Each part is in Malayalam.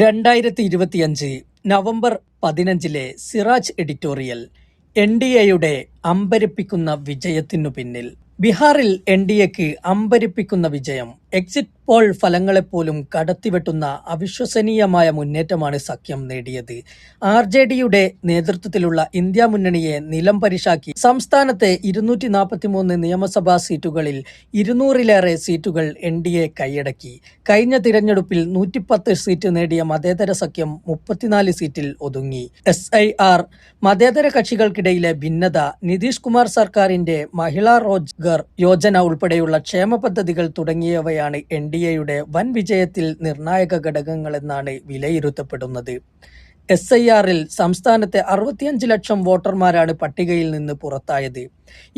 രണ്ടായിരത്തി ഇരുപത്തിയഞ്ച് നവംബർ പതിനഞ്ചിലെ സിറാജ് എഡിറ്റോറിയൽ എൻ ഡി എയുടെ അമ്പരിപ്പിക്കുന്ന വിജയത്തിനു പിന്നിൽ. ബീഹാറിൽ എൻ ഡി എക്ക് അമ്പരിപ്പിക്കുന്ന വിജയം എക്സിറ്റ് പോൾ ഫലങ്ങളെപ്പോലും കടത്തിവെട്ടുന്ന അവിശ്വസനീയമായ മുന്നേറ്റമാണ് സഖ്യം നേടിയത്. ആർ ജെ ഡിയുടെ നേതൃത്വത്തിലുള്ള ഇന്ത്യ മുന്നണിയെ നിലം പരിശാക്കി സംസ്ഥാനത്തെ ഇരുന്നൂറ്റി നാൽപ്പത്തിമൂന്ന് നിയമസഭാ സീറ്റുകളിൽ ഇരുന്നൂറിലേറെ സീറ്റുകൾ എൻ ഡി എ കൈയടക്കി. കഴിഞ്ഞ തിരഞ്ഞെടുപ്പിൽ നൂറ്റിപ്പത്ത് സീറ്റ് നേടിയ മതേതര സഖ്യം മുപ്പത്തിനാല് സീറ്റിൽ ഒതുങ്ങി. എസ് ഐ ആർ മതേതര കക്ഷികൾക്കിടയിലെ ഭിന്നത നിതീഷ് കുമാർ സർക്കാരിന്റെ മഹിളാ റോജ്ഗർ യോജന ഉൾപ്പെടെയുള്ള ക്ഷേമ പദ്ധതികൾ തുടങ്ങിയവയാണ് എൻ ഡി എയുടെ വൻ വിജയത്തിൽ നിർണായക ഘടകങ്ങളെന്നാണ് വിലയിരുത്തപ്പെടുന്നത്. എസ് ഐ ആറിൽ സംസ്ഥാനത്തെ അറുപത്തിയഞ്ച് ലക്ഷം വോട്ടർമാരാണ് പട്ടികയിൽ നിന്ന് പുറത്തായത്.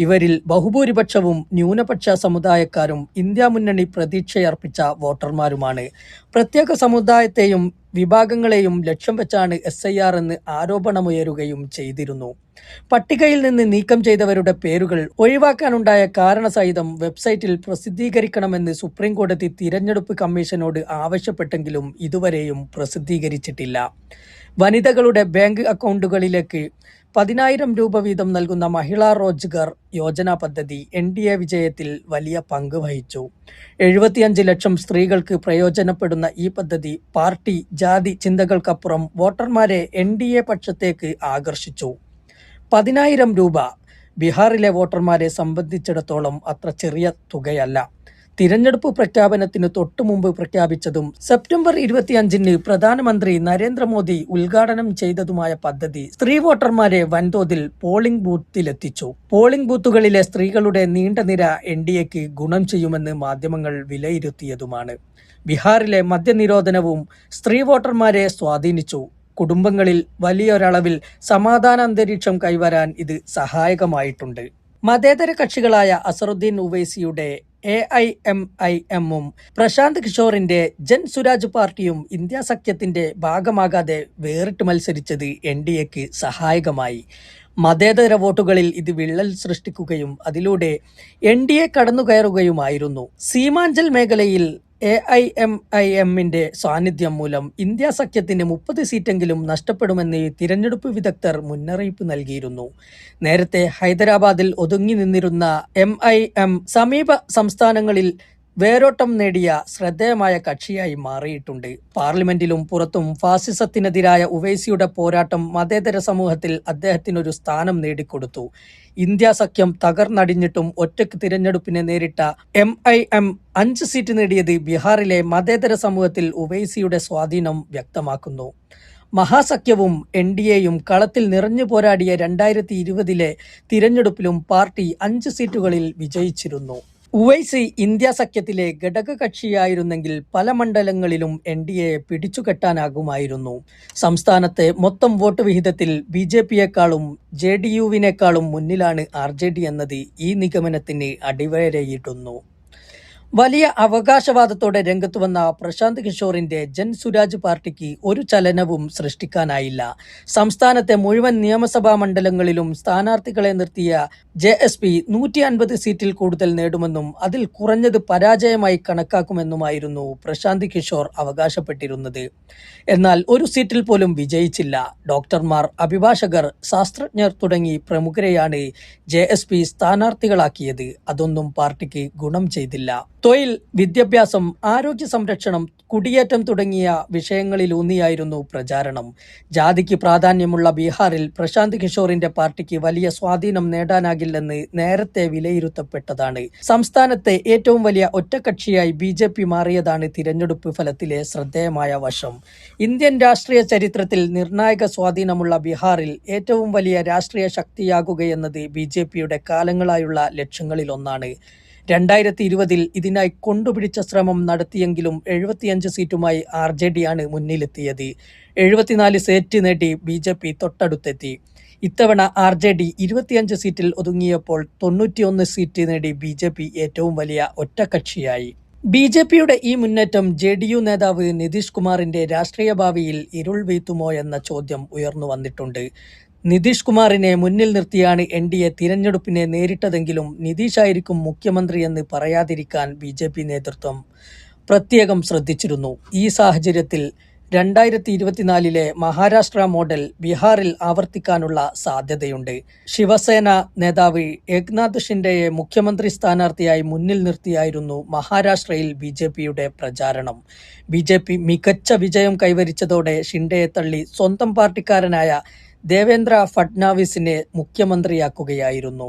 ഇവരിൽ ബഹുഭൂരിപക്ഷവും ന്യൂനപക്ഷ സമുദായക്കാരും ഇന്ത്യ മുന്നണി പ്രതീക്ഷയർപ്പിച്ച വോട്ടർമാരുമാണ്. പ്രത്യേക സമുദായത്തെയും വിഭാഗങ്ങളെയും ലക്ഷ്യം വെച്ചാണ് എസ് ഐ ആർ എന്ന് ആരോപണമുയരുകയും ചെയ്തിരുന്നു. പട്ടികയിൽ നിന്ന് നീക്കം ചെയ്തവരുടെ പേരുകൾ ഒഴിവാക്കാനുണ്ടായ കാരണസഹിതം വെബ്സൈറ്റിൽ പ്രസിദ്ധീകരിക്കണമെന്ന് സുപ്രീം കോടതി തിരഞ്ഞെടുപ്പ് കമ്മീഷനോട് ആവശ്യപ്പെട്ടെങ്കിലും ഇതുവരെയും പ്രസിദ്ധീകരിച്ചിട്ടില്ല. വനിതകളുടെ ബാങ്ക് അക്കൗണ്ടുകളിലേക്ക് പതിനായിരം രൂപ വീതം നൽകുന്ന മഹിളാ റോജ്ഗർ യോജന പദ്ധതി എൻ ഡി എ വിജയത്തിൽ വലിയ പങ്ക് വഹിച്ചു. എഴുപത്തിയഞ്ച് ലക്ഷം സ്ത്രീകൾക്ക് പ്രയോജനപ്പെടുന്ന ഈ പദ്ധതി പാർട്ടി ജാതി ചിന്തകൾക്കപ്പുറം വോട്ടർമാരെ എൻ ഡി എ പക്ഷത്തേക്ക് ആകർഷിച്ചു. പതിനായിരം രൂപ ബീഹാറിലെ വോട്ടർമാരെ സംബന്ധിച്ചിടത്തോളം അത്ര ചെറിയ തുകയല്ല. തിരഞ്ഞെടുപ്പ് പ്രഖ്യാപനത്തിന് തൊട്ടുമുമ്പ് പ്രഖ്യാപിച്ചതും സെപ്റ്റംബർ ഇരുപത്തിയഞ്ചിന് പ്രധാനമന്ത്രി നരേന്ദ്രമോദി ഉദ്ഘാടനം ചെയ്തതുമായ പദ്ധതി സ്ത്രീ വോട്ടർമാരെ വൻതോതിൽ പോളിംഗ് ബൂത്തിലെത്തിച്ചു. പോളിംഗ് ബൂത്തുകളിലെ സ്ത്രീകളുടെ നീണ്ട നിര എൻ ഡി എക്ക് ഗുണം ചെയ്യുമെന്ന് മാധ്യമങ്ങൾ വിലയിരുത്തിയതുമാണ്. ബീഹാറിലെ മദ്യനിരോധനവും സ്ത്രീ വോട്ടർമാരെ സ്വാധീനിച്ചു. കുടുംബങ്ങളിൽ വലിയൊരളവിൽ സമാധാന അന്തരീക്ഷം കൈവരാൻ ഇത് സഹായകമായിട്ടുണ്ട്. മതേതര കക്ഷികളായ അസറുദ്ദീൻ ഉവൈസിയുടെ എ ഐ എം ഐ എമ്മും പ്രശാന്ത് കിഷോറിന്റെ ജൻ സുരാജ് പാർട്ടിയും ഇന്ത്യ സഖ്യത്തിന്റെ ഭാഗമാകാതെ വേറിട്ട് മത്സരിച്ചത് എൻ ഡി എക്ക് സഹായകമായി. മതേതര വോട്ടുകളിൽ ഇത് വിള്ളൽ സൃഷ്ടിക്കുകയും അതിലൂടെ എൻ ഡി എ കടന്നുകയറുകയുമായിരുന്നു. സീമാഞ്ചൽ മേഖലയിൽ എ ഐ എം ഐ എമ്മിന്റെ സാന്നിധ്യം മൂലം ഇന്ത്യ സഖ്യത്തിന് മുപ്പത് സീറ്റെങ്കിലും നഷ്ടപ്പെടുമെന്ന് തിരഞ്ഞെടുപ്പ് വിദഗ്ധർ മുന്നറിയിപ്പ് നൽകിയിരുന്നു. നേരത്തെ ഹൈദരാബാദിൽ ഒതുങ്ങി നിന്നിരുന്ന എം ഐ എം സമീപ സംസ്ഥാനങ്ങളിൽ വേരോട്ടം നേടിയ ശ്രദ്ധേയമായ കക്ഷിയായി മാറിയിട്ടുണ്ട്. പാർലമെന്റിലും പുറത്തും ഫാസിസത്തിനെതിരായ ഉവൈസിയുടെ പോരാട്ടം മതേതര സമൂഹത്തിൽ അദ്ദേഹത്തിനൊരു സ്ഥാനം നേടിക്കൊടുത്തു. ഇന്ത്യ സഖ്യം തകർന്നടിഞ്ഞിട്ടും ഒറ്റയ്ക്ക് തിരഞ്ഞെടുപ്പിനെ നേരിട്ട എം ഐ എം അഞ്ച് സീറ്റ് നേടിയത് ബീഹാറിലെ മതേതര സമൂഹത്തിൽ ഉവൈസിയുടെ സ്വാധീനം വ്യക്തമാക്കുന്നു. മഹാസഖ്യവും എൻ ഡി എയും കളത്തിൽ നിറഞ്ഞു പോരാടിയ രണ്ടായിരത്തി ഇരുപതിലെ തിരഞ്ഞെടുപ്പിലും പാർട്ടി അഞ്ച് സീറ്റുകളിൽ വിജയിച്ചിരുന്നു. ഉവൈസി ഇന്ത്യ സഖ്യത്തിലെ ഘടകകക്ഷിയായിരുന്നെങ്കിൽ പല മണ്ഡലങ്ങളിലും എൻ ഡി എയെ പിടിച്ചുകെട്ടാനാകുമായിരുന്നു. സംസ്ഥാനത്തെ മൊത്തം വോട്ട് വിഹിതത്തിൽ ബി ജെ പിയെക്കാളും ജെ ഡി യുവിനേക്കാളും മുന്നിലാണ് ആർ ജെ ഡി എന്നത് ഈ നിഗമനത്തിന് അടിവരയിടുന്നു. വലിയ അവകാശവാദത്തോടെ രംഗത്ത് വന്ന പ്രശാന്ത് കിഷോറിന്റെ ജൻ സുരാജ് പാർട്ടിക്ക് ഒരു ചലനവും സൃഷ്ടിക്കാനായില്ല. സംസ്ഥാനത്തെ മുഴുവൻ നിയമസഭാ മണ്ഡലങ്ങളിലും സ്ഥാനാർത്ഥികളെ നിർത്തിയ ജെ എസ് പി നൂറ്റി അൻപത് സീറ്റിൽ കൂടുതൽ നേടുമെന്നും അതിൽ കുറഞ്ഞത് പരാജയമായി കണക്കാക്കുമെന്നുമായിരുന്നു പ്രശാന്ത് കിഷോർ അവകാശപ്പെട്ടിരുന്നത്. എന്നാൽ ഒരു സീറ്റിൽ പോലും വിജയിച്ചില്ല. ഡോക്ടർമാർ അഭിഭാഷകർ ശാസ്ത്രജ്ഞർ തുടങ്ങി പ്രമുഖരെയാണ് ജെ സ്ഥാനാർത്ഥികളാക്കിയത്. അതൊന്നും പാർട്ടിക്ക് ഗുണം ചെയ്തില്ല. തൊഴിൽ വിദ്യാഭ്യാസം ആരോഗ്യ സംരക്ഷണം കുടിയേറ്റം തുടങ്ങിയ വിഷയങ്ങളിലൂന്നിയായിരുന്നു പ്രചാരണം. ജാതിക്ക് പ്രാധാന്യമുള്ള ബീഹാറിൽ പ്രശാന്ത് കിഷോറിന്റെ പാർട്ടിക്ക് വലിയ സ്വാധീനം നേടാനാകില്ലെന്ന് നേരത്തെ വിലയിരുത്തപ്പെട്ടതാണ്. സംസ്ഥാനത്തെ ഏറ്റവും വലിയ ഒറ്റക്കക്ഷിയായി ബി ജെ പി മാറിയതാണ് തിരഞ്ഞെടുപ്പ് ഫലത്തിലെ ശ്രദ്ധേയമായ വശം. ഇന്ത്യൻ രാഷ്ട്രീയ ചരിത്രത്തിൽ നിർണായക സ്വാധീനമുള്ള ബീഹാറിൽ ഏറ്റവും വലിയ രാഷ്ട്രീയ ശക്തിയാകുകയെന്നത് ബി ജെ പിയുടെ കാലങ്ങളായുള്ള ലക്ഷ്യങ്ങളിലൊന്നാണ്. രണ്ടായിരത്തി ഇരുപതിൽ ഇതിനായി കൊണ്ടുപിടിച്ച ശ്രമം നടത്തിയെങ്കിലും എഴുപത്തിയഞ്ച് സീറ്റുമായി ആർ ജെ ഡിയാണ് മുന്നിലെത്തിയത്. എഴുപത്തിനാല് സീറ്റ് നേടി ബി ജെ പി തൊട്ടടുത്തെത്തി. ഇത്തവണ ആർ ജെ ഡി ഇരുപത്തിയഞ്ച് സീറ്റിൽ ഒതുങ്ങിയപ്പോൾ തൊണ്ണൂറ്റിയൊന്ന് സീറ്റ് നേടി ബി ജെ പി ഏറ്റവും വലിയ ഒറ്റക്കക്ഷിയായി. ബി ജെ പിയുടെ ഈ മുന്നേറ്റം ജെ ഡി യു നേതാവ് നിതീഷ് കുമാറിന്റെ രാഷ്ട്രീയ ഭാവിയിൽ ഇരുൾ വീത്തുമോ എന്ന ചോദ്യം ഉയർന്നു വന്നിട്ടുണ്ട് നിതീഷ് കുമാറിനെ മുന്നിൽ നിർത്തിയാണ് എൻ ഡി എ തിരഞ്ഞെടുപ്പിനെ നേരിട്ടതെങ്കിലും നിതീഷായിരിക്കും മുഖ്യമന്ത്രിയെന്ന് പറയാതിരിക്കാൻ ബി ജെ പി നേതൃത്വം പ്രത്യേകം ശ്രദ്ധിച്ചിരുന്നു. ഈ സാഹചര്യത്തിൽ രണ്ടായിരത്തി ഇരുപത്തിനാലിലെ മഹാരാഷ്ട്ര മോഡൽ ബീഹാറിൽ ആവർത്തിക്കാനുള്ള സാധ്യതയുണ്ട്. ശിവസേന നേതാവ് ഏക്നാഥ് ഷിൻഡെയെ മുഖ്യമന്ത്രി സ്ഥാനാർത്ഥിയായി മുന്നിൽ നിർത്തിയായിരുന്നു മഹാരാഷ്ട്രയിൽ ബി ജെ പിയുടെ പ്രചാരണം. ബി ജെ പി മികച്ച വിജയം കൈവരിച്ചതോടെ ഷിൻഡെയെ തള്ളി സ്വന്തം പാർട്ടിക്കാരനായ ദേവേന്ദ്ര ഫഡ്നാവിസിനെ മുഖ്യമന്ത്രിയാക്കുകയായിരുന്നു